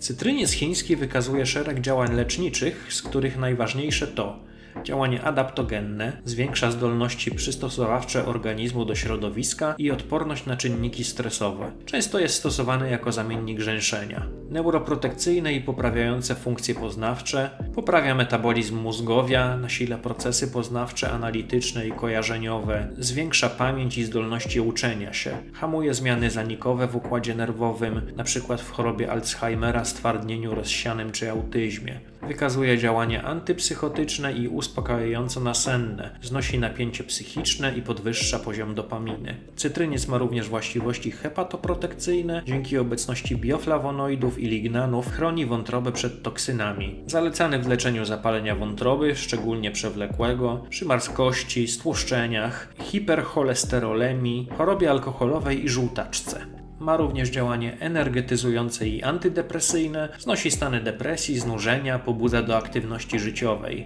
Cytryniec chiński wykazuje szereg działań leczniczych, z których najważniejsze to działanie adaptogenne, zwiększa zdolności przystosowawcze organizmu do środowiska i odporność na czynniki stresowe. Często jest stosowany jako zamiennik żeńszenia. Neuroprotekcyjne i poprawiające funkcje poznawcze, poprawia metabolizm mózgowia, nasila procesy poznawcze, analityczne i kojarzeniowe, zwiększa pamięć i zdolności uczenia się, hamuje zmiany zanikowe w układzie nerwowym, np. w chorobie Alzheimera, stwardnieniu rozsianym czy autyzmie. Wykazuje działanie antypsychotyczne i uspokajająco nasenne, znosi napięcie psychiczne i podwyższa poziom dopaminy. Cytryniec ma również właściwości hepatoprotekcyjne, dzięki obecności bioflawonoidów i lignanów chroni wątrobę przed toksynami. Zalecany w leczeniu zapalenia wątroby, szczególnie przewlekłego, przymarskości, stłuszczeniach, hipercholesterolemii, chorobie alkoholowej i żółtaczce. Ma również działanie energetyzujące i antydepresyjne, znosi stany depresji, znużenia, pobudza do aktywności życiowej.